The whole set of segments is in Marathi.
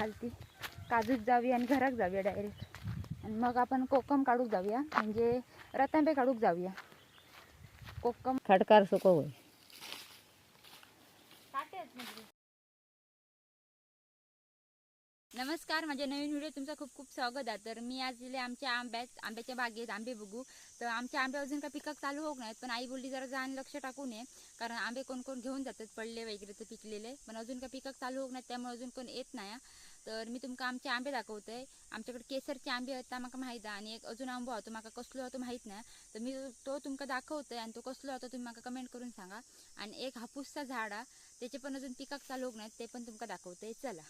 खालती. काजूत जाऊया आणि घराक जाऊया डायरेक्ट आणि मग आपण कोकम काढूक जाऊया. म्हणजे रतांबे काढूक जाऊया. कोकम खडकार सुको होय. नमस्कार माझ्या नवीन व्हिडिओ तुमचं खूप खूप स्वागत आहे. तर मी आज दिले आमच्या आंब्यात आंब्याच्या बागेत आंबे बघू. तर आमच्या आंबे अजून काही पिकाक चालू होत नाहीत पण आई बोलली जरा जाण लक्ष टाकू नये. कारण आंबे कोण कोण घेऊन जातात पडले वगैरे ते पिकलेले. पण अजून काही पिकाक चालू होत नाहीत त्यामुळे अजून कोण येत नाही. तर मी तुमका आमचे आंबे दाखवते. आमच्याकडे केसरचे आंबे आहेत माका माहीत आहे. आणि एक अजून आंबो होतो माका कसलो होतो माहीत नाही. तर मी तो तुमका दाखवतोय आणि तो कसलो होतो तुम्ही माका कमेंट करून सांगा. आणि एक हापूसचा झाड आहे त्याचे पण अजून पिकाक चालू होत नाहीत ते पण तुमका दाखवते. चला.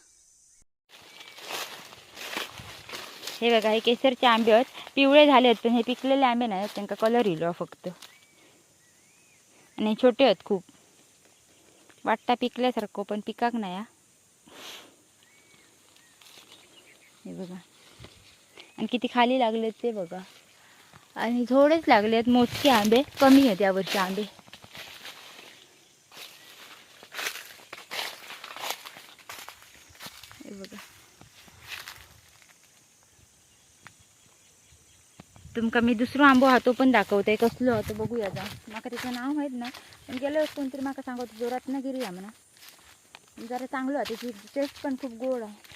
हे बघा हे केसरचे आंबे आहेत. पिवळे झाले आहेत पण हे पिकलेले आंबे नाही त्यांना कलर येलो हो फक्त. आणि छोटे आहेत खूप. वाटता पिकल्यासारखं पण पिकाक नाही हा. हे बघा. आणि किती खाली लागलेत ते बघा. आणि थोडेच लागले आहेत मोजके आंबे कमी आहेत यावर्षी आंबे. हे बघा. तुमका मी दुसरो आंबो हा तो पण दाखवते कसलो हा तो बघूया जा माका त्याचं नाव माहीत ना. पण गेल्या वेळेस कोणतरी माका सांगत जो रत्नागिरी आहे म्हणा. जरा चांगलं आहे त्याची टेस्ट पण खूप गोड आहे.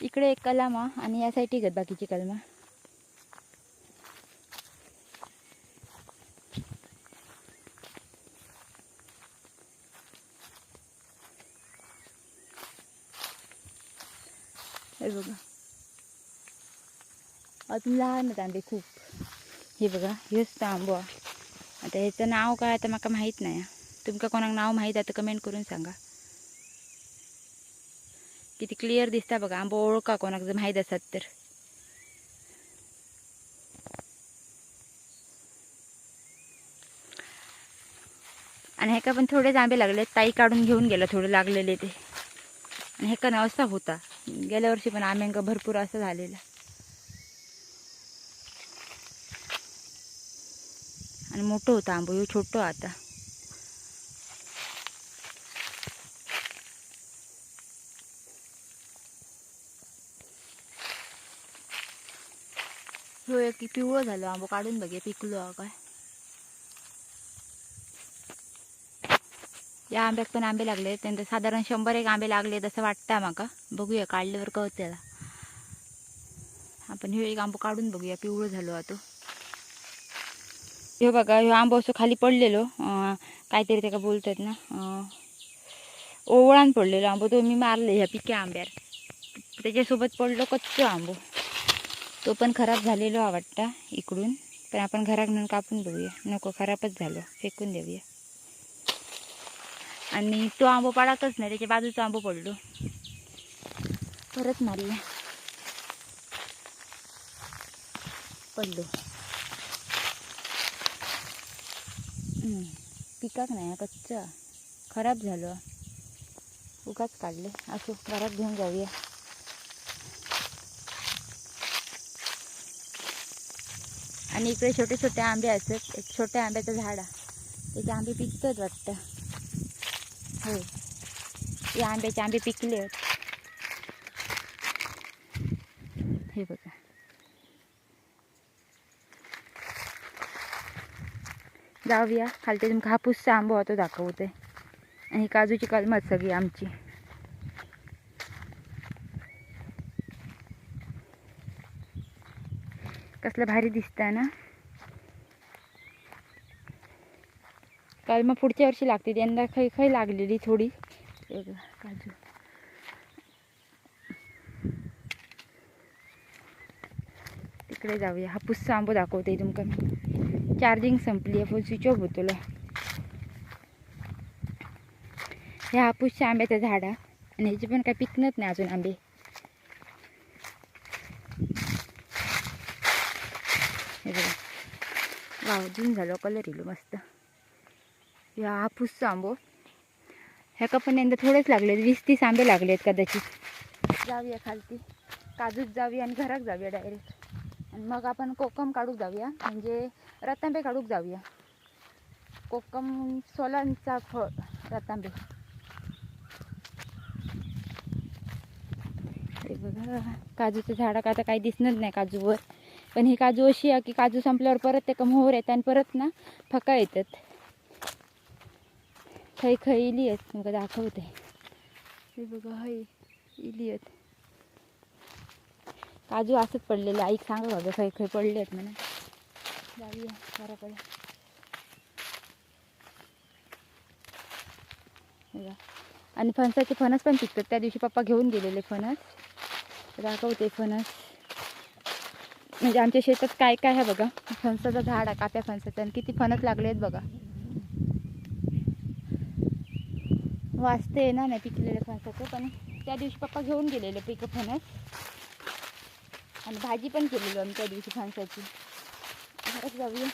इकडे एक कलमा आणि या साईड आहेत बाकीची कलमा. हे बघा. अजून लहान आहेत खूप. हे बघा हेच तांबो आता ह्याचं नाव काय आता माका माहीत नाही. तुमका कोणाक नाव माहीत आहे तर कमेंट करून सांगा. किती क्लिअर दिसता बघा. आंबो ओळखा कोणाक जर माहीत असत तर. आणि ह्याका पण थोडेच आंबे लागले. ताई काढून घेऊन गेला थोडे लागलेले ते. आणि ह्याका ना असा होता. गेल्या वर्षी पण आंब्यांका भरपूर असं झालेलं. आणि मोठं होतं आंबो. ह्यो छोटं आता. ह्यो एक पिवळं झालं. आंबो काढून बघे पिकलो हा काय. या आंब्यात पण आंबे लागले. त्यांना साधारण शंभर एक आंबे लागले तसं वाटतं माका बघूया काढल्यावर कळत त्याला. आपण ह्यो एक आंबो काढून बघूया पिवळं झालो आता. हो बघा ह्यो आंबो असं खाली पडलेलो. काहीतरी त्याका बोलतात ना ओवळान पडलेलो आंबो. तो मी मारले ह्या पिक्या आंब्यावर. त्याच्यासोबत पडलो कच्चो आंबो. तो पण खराब झालेलो हा वाटता इकडून. पण आपण घरात म्हणून कापून बघूया. नको खराबच झालो. फेकून देऊया. आणि तो आंबो पाडातच नाही. त्याच्या बाजूचा आंबो पडलो. परत मारले. पडलो. पिकाक नाही कच्चा. खराब झालो. उगाच काढले. असो घरात घेऊन जाऊया. आणि इकडे छोटे छोटे आंबे असतात. एक छोट्या आंब्याचं झाड आहे. त्याचे आंबे पिकतात वाटतं. हो. या आंब्याचे आंबे पिकले आहेत. हे बघा. जाऊया. खालते तुमका हापूसचा आंबो होतो दाखवते. आणि काजूची कलमत सगळी आमची. कसलं भारी दिसतं ना. काल मग पुढच्या वर्षी लागते यंदा खै खै लागलेली थोडी. हे काजू. तिकडे जाऊया. हापूसचा आंबो दाखवते तुमका मी. चार्जिंग संपली आहे फोन स्विच ऑफ होतो ह्या हापूसच्या आंब्याचं झाड आहे आणि ह्याचे पण काय पिकणत नाही अजून आंबे हे बघा वाव झालो कलर येलो मस्त. या हापूसचा आंबो ह्याका पण यंदा थोडेच लागले वीस तीस आंबे लागले आहेत कदाचित. जाऊया खालती. काजूच जाऊया आणि घरात जाऊया डायरेक्ट आणि मग आपण कोकम काढूक जाऊया म्हणजे रतांबे काढूक जाऊया. कोकम सोलांचा फळ रतांबे. बघा काजूचं झाड का आता काही दिसणार नाही काजूवर. पण ही काजू अशी आहे की काजू संपल्यावर परत ते मोहर येतात आणि परत ना फका येतात. खै खै इली आहेत. तुमका दाखवते. हे बघा हय इली आहेत. काजू असंच पडलेले. आईक सांगा बघा खै खै पडले आहेत म्हणा जाऊया घराकडे. बघा. आणि फणसाचे फणस पण पिकतात. त्या दिवशी पप्पा घेऊन गेलेले फणस. दाखवते फणस. म्हणजे आमच्या शेतात काय काय आहे बघा? फणसाचं झाड आहे काप्या फणसाचं आणि किती फणस लागले आहेत बघा. वाचते येणार नाही पिकलेलं फणसाचं पण त्या दिवशी पप्पा घेऊन गेलेले पिक फणस. आणि भाजी पण केलेली आम्ही त्या दिवशी फणसाची. घरात जाऊया.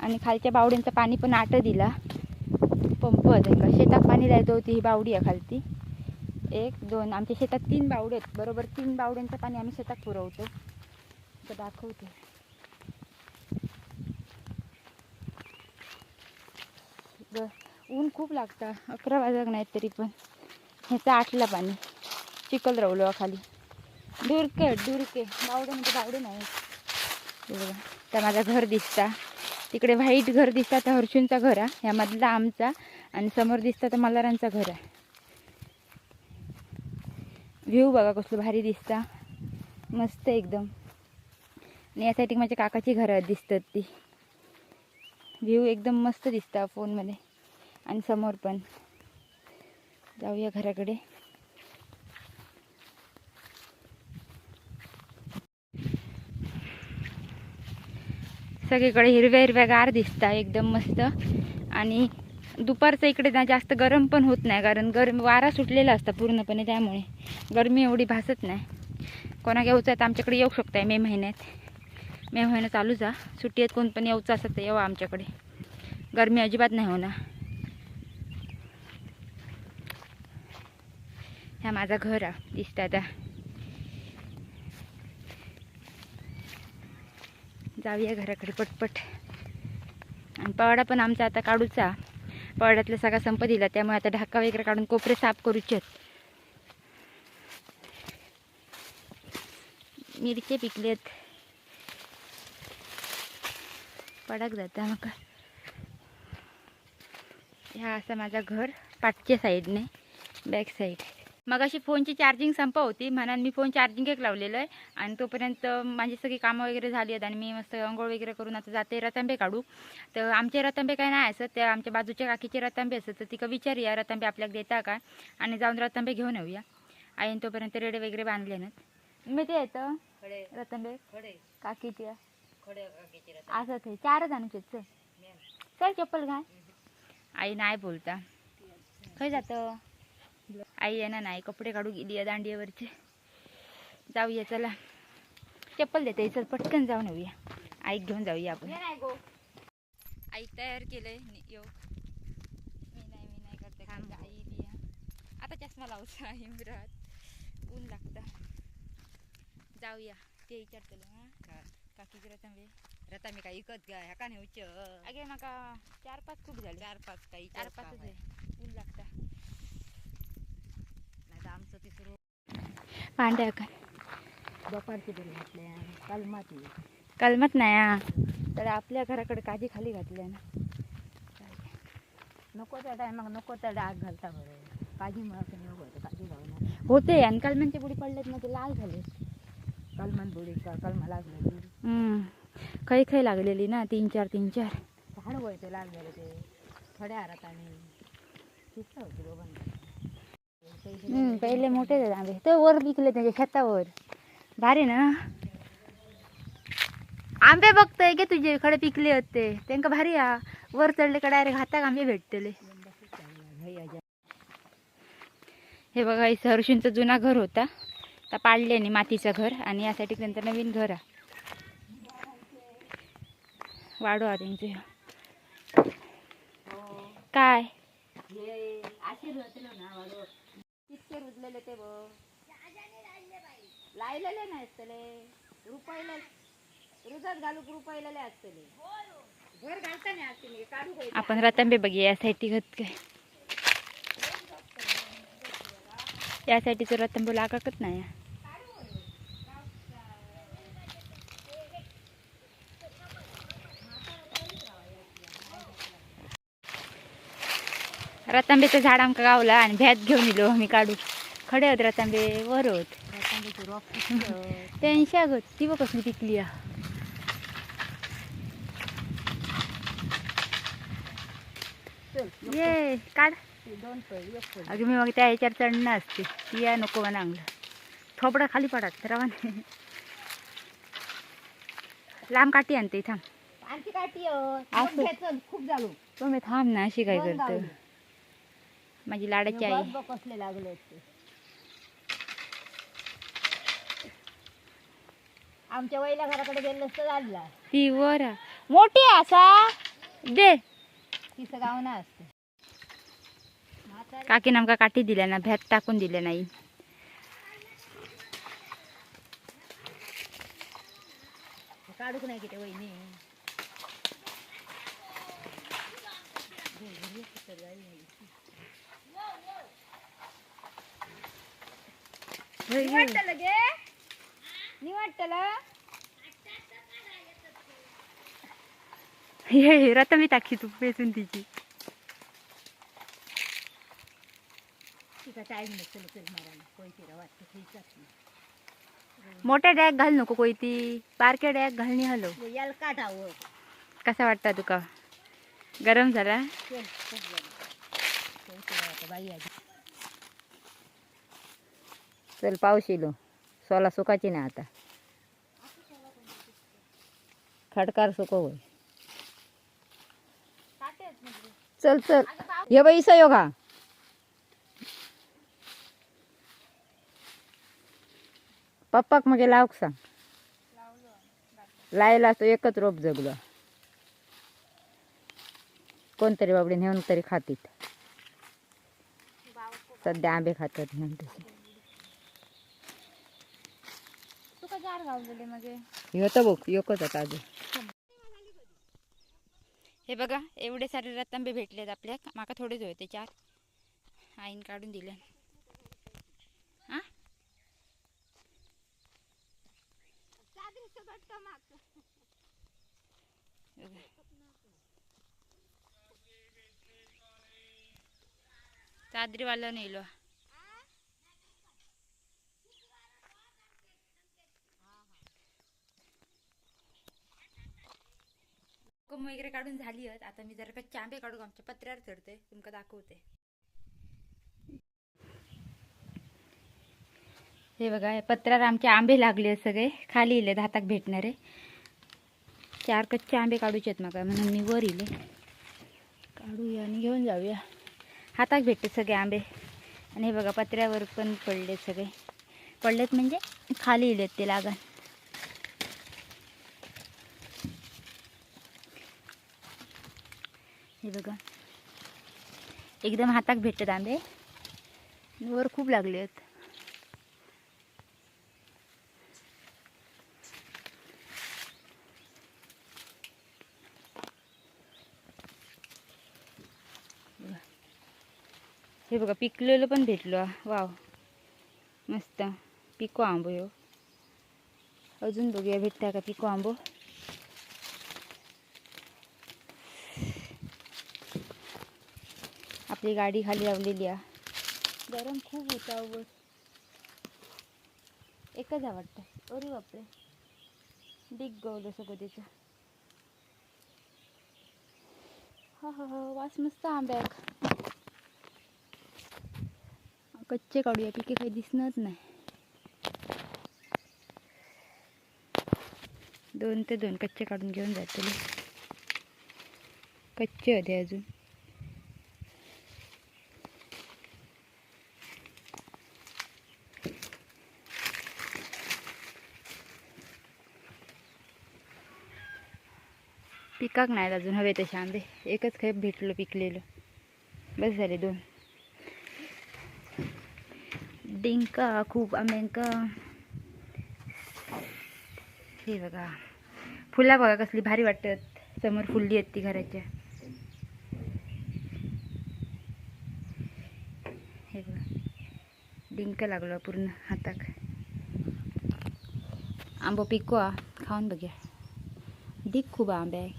आणि खालच्या बावड्यांचं पाणी पण आटं दिला. पंप का शेतात पाणी द्यायचं होती ही बावडी आहे खालती. एक दोन. आमच्या शेतात तीन बावडे आहेत. बरोबर तीन बावड्यांचं पाणी आम्ही शेतात पुरवतो. तर दाखवते. ग- ऊन खूप लागतं. अकरा वाजक नाहीत तरी पण. ह्याचं आठला पाणी. चिखल रवलो खाली. डुरके डुरके. बावडे म्हणजे बावडे नाही हे त्या माझं घर दिसता. तिकडे व्हाईट घर दिसतात तर हर्षूंचा घर आहे. ह्यामधला आमचा आणि समोर दिसतं तर मल्हारांचा घर आहे. व्ह्यू बघा कसलं भारी दिसता. मस्त एकदम. आणि या माझ्या काकाची घरं दिसतात ती. व्ह्यू एकदम मस्त दिसता फोनमध्ये आणि समोर पण. जाऊया घराकडे. सगळीकडे हिरव्या हिरव्या गार दिसता एकदम मस्त. आणि दुपारचं इकडे ना जास्त गरम पण होत नाही कारण गरम वारा सुटलेला असता पूर्णपणे त्यामुळे. गरमी एवढी भासत नाही. कोणा येऊचं आहे तर आमच्याकडे येऊ शकताय मे महिन्यात. मे महिना चालू जा. सुट्टी आहेत कोण पण येऊचं असत तर येवा आमच्याकडे. गरमी अजिबात नाही होणार. ह्या माझा घर आहे दिसतं आता. जाऊया घराकडे पटपट. आणि पवाडा पण आमचा आता काढूचा. पवाड्यातला सगळा संप दिला त्यामुळे आता ढाका वगैरे काढून कोपरे साफ करूचे मिरचे पिकलेत पडाक जाता मग ह्या असा माझा घर पाठच्या साईडने बॅक साईड. मग अशी फोनची चार्जिंग संप होती. म्हणून मी फोन चार्जिंग एक लावलेलं आहे. आणि तोपर्यंत माझी सगळी कामं वगैरे झाली आहेत आणि मी मस्त अंघोळ वगैरे करून आता जाते रतांबे काढू. तर आमचे रतांबे काय नाही असत त्या आमच्या बाजूच्या काकीचे रतांबे असत तर तिका विचारूया रतांबे आपल्याला देता का? आणि जाऊन रतांबे घेऊन येऊया. आईन तोपर्यंत रेडे वगैरे बांधले नात मी ते येतं रतांबे? खडे. काकीचे. खडे काकीचे रथ. असं ते. चारच आणूचे चल. चल चप्पल घाल. आई नाही बोलता. खय जातं. आई येणार नाही कपडे काढू गेली आहे दांडियावरचे. जाऊया चला. चप्पल देते चल पटकन जाऊन येऊया. आईक घेऊन जाऊया आपण. आई तयार केलंय. नि- योग मी नाही मी नाही करते. कारण आई बिया आता चष्मा लावचा हिमरात ऊन लागतं. जाऊया. ते विचारतले हा. का- काकी करत आंबे रथा मी काय इकत गा ह्या का नेऊच अगे माका चार पाच खूप झाले. चार पाच काही चार पाचच आहे. ऊन लागता. नाही आमचं ते सुरू पांड्या का? दुपारची तरी घातल्या कलमाती कलमत नाही हा. तर आपल्या घराकडे काजी खाली घातल्या ना. नको त्या टायमाक नको त्या डाग घालता बरं. काजी मला नको होतं काजी घालून होते आणि कलम्यांचे बुडी पडलेत ना ते लाल झाले. कलमन बुडी का कलमा लागलेली हम्म. खै लागलेली ना तीन चार तीन चार. झाड व्हायचे लागलेले ते. थोड्या हारात आणि शिस्त होती दोघांना पहिले मोठे आहेत आंबे. ते वर विकले त्याच्या शेतावर. भारी ना? आंबे बघतोय गे तुझे खडे पिकले होते. त्यांका भारी हा. वर चढले का डायरेक्ट हाताक आंबे भेटतले. हे बघा इथं जुना घर होता. आता पाडल्याने मातीचं घर आणि यासाठी त्यांचं नवीन घर आहे. वाढू हा त्यांचे काय कितके रुजलेले ते बघ. लायलेले नाही असतले रुपयले रुजात घालूक रुपयलेले असतले. वर घालताना असते काढू काय आपण रतांबे बघूया या साईटी घत काय? या साईटीचं रतांबो लागतच नाही. रतांबेचं झाड आमका गावला आणि भ्यात घेऊन येलो आम्ही काढू खडे होत रतांबे वर होत त्यांच्या गत ती बघ कसली पिकली आ. ये काढ. अगं मी मग त्या ह्याच्यावर चढणं असते. ती या नको म्हणा अंगलं. थोपडा खाली पडत रवा लांब काठी आणते थांब. आणखी काठी खूप झालो. तो मी थांब ना अशी काय करतो. माझी लाडाची आई कसले लागले असते आमच्या वहिला घराकडे गेलं असतं झाला ती वर. मोठी असा दे तिचं गाव ना असते काकी नामका काठी दिल्या ना भ्यात टाकून दिल्या नाही काढूक नाही किती वहिनी गे हे हे, रता मी टाकी तू पेसून तिची तिचा टाईम नसेल चल मारायला कोयतीला वाटतं खायचं मोठ्या डॅग घाल नको कोयती बारक्या डॅग घालणी हलो याला काढावं कसा वाटता तुका गरम झाला चल पाऊस येलो सोला सुकाची ना आता. खडकार सुको होय चल चल. ये बाई सयो हो का पप्पाक मग लावक सांग. लायला तो एकच रोप जगलो. कोणतरी बाबडी नेऊन तरी खातीत. सध्या आंबे खातात होतं बघ योकच होता अजून. हे बघा एवढे सारे रतांबे भेटलेत आपल्या. माका थोडेच होते चार. आईन काढून दिले. हा? चादरीवाला नेलो कोंब वगैरे काढून झाली आहेत. आता मी जरा कच्चे आंबे काढू आमच्या पत्र्यावर चढते. तुमका दाखवते? हे बघा पत्र्यावर आमचे आंबे लागले आहेत सगळे. खाली इले हाताक भेटणारे. चार कच्चे आंबे काढूचे आहेत मग. म्हणून मी वर इले. काढूया आणि घेऊन जाऊया. हातात भेटते सगळे आंबे. आणि हे बघा पत्र्यावर पण पडले सगळे. पडलेत म्हणजे खाली इलेत ते लागण. हे बघा. एकदम हाताक भेटतात आंबे. वर खूप लागले आहेत हे बघा पिकलेलं पण भेटलो. वाव. मस्त. पिको आंबो हो अजून बघूया भेटता का पिको आंबो? आपली गाडी खाली लावलेली आहे. गरम खूप होता वर एकच आवडतं अरे बापरे. डिग गवलं सगळं त्याचं. हा हा हा. वास मस्त आंब्याक कच्चे काढूया पिके काही दिसणार नाही. दोन ते दोन कच्चे काढून घेऊन जातील कच्चे होते अजून. पिकाक नाहीत अजून हवे तसे आंबे. एकच खेप भेटलं पिकलेलं. बस झाले दोन. डिंका खूप आंब्यांका हे बघा. फुला बघा कसली भारी वाटतात. समोर फुल्ली आहेत ती घराच्या. हे बघा. डिंक लागलो पूर्ण हाताक आंबो पिको खाऊन बघ्या. डिक खूप आंबे आहे.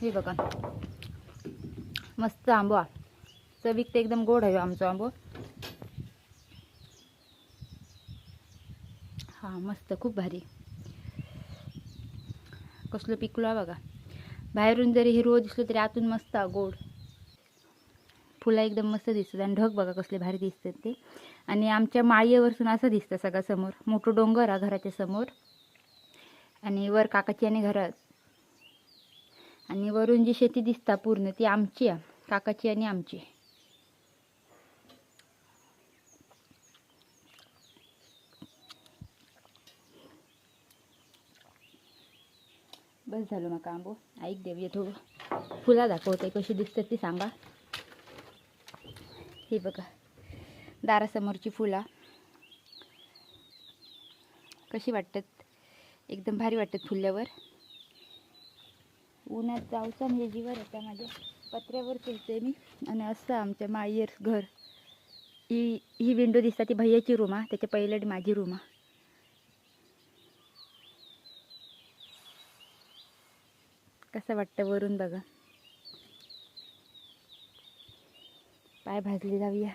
हे बघा. मस्त आंबो आ चवीक ते एकदम गोड आहे हो आमचो आंबो. हा मस्त खूप भारी. कसलं पिकलो हा बघा. बाहेरून जरी हिरवं दिसलो तरी आतून मस्त गोड. फुलं एकदम मस्त दिसतात आणि ढग बघा कसले भारी दिसतात ते. आणि आमच्या माळीवरसून असं दिसतं सगळं समोर. मोठं डोंगर आहे घराच्या समोर. आणि वर काकाची आणि घरात. आणि वरून जी शेती दिसता पूर्ण ती आमची आहे. काकाची आणि आमची. बस झालं मका आंबो ऐक देऊया थोडं. फुला दाखवते कशी दिसतात ती सांगा. हे बघा दारासमोरची फुला. कशी वाटतात? एकदम भारी वाटतात फुल्यावर. उन्हात जाऊचा म्हणजे जीवर होता माझ्या? पत्र्यावर फिरते मी. आणि असं आमच्या मायर्स घर. ही ही विंडो दिसता ती भैयाची रूम हा त्याच्या पहिल्या माझी रूम कसं वाटतं वरून बघा. पाय भाजले जाऊया.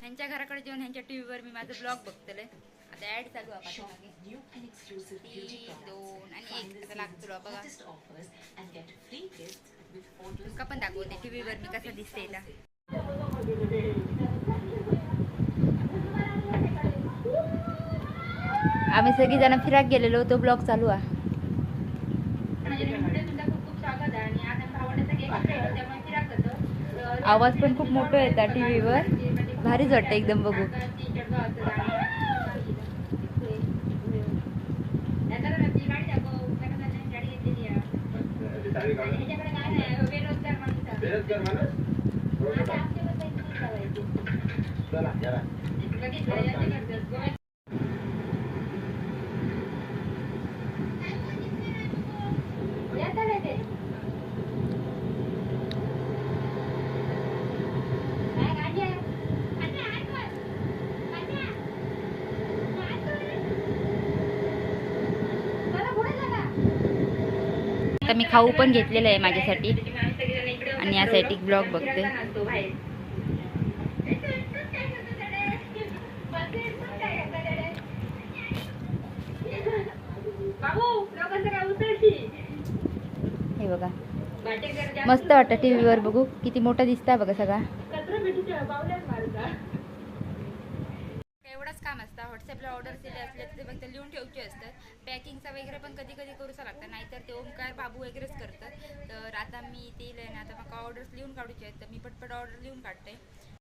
ह्यांच्या घराकडे जेवण ह्यांच्या टी व्हीवर मी माझं ब्लॉग बघतले आता ऍड चालू products, दोन आणि एक. लागतो बघा. Hottest तुका पण दाखवते. टी व्हीवर मी कसं दिसते हिला. आम्ही सगळी जण फिराक गेलेलो तो ब्लॉग चालू आहे. आवाज पण खूप मोठा येतात टी व्हीवर भारीच वाटतं एकदम बघू आता मी खाऊ पण घेतलेलं आहे माझ्यासाठी. आणि यासाठी ब्लॉग बघते. हे बघा. मस्त वाटतं टी व्हीवर बघू. किती मोठा दिसता बघा सगळा. एवढंच काम असतं. व्हॉट्सअपला ऑर्डर दिले असले तर ते फक्त लिहून ठेवचे असतात. पॅकिंगचा वगैरे पण कधी कधी करूचा लागतं. नाहीतर ते ओमकार बाबू वगैरेच करतात. तर आता मी ते ना आता मला ऑर्डर्स लिहून काढूचे आहेत. तर मी पटपट ऑर्डर लिहून काढते.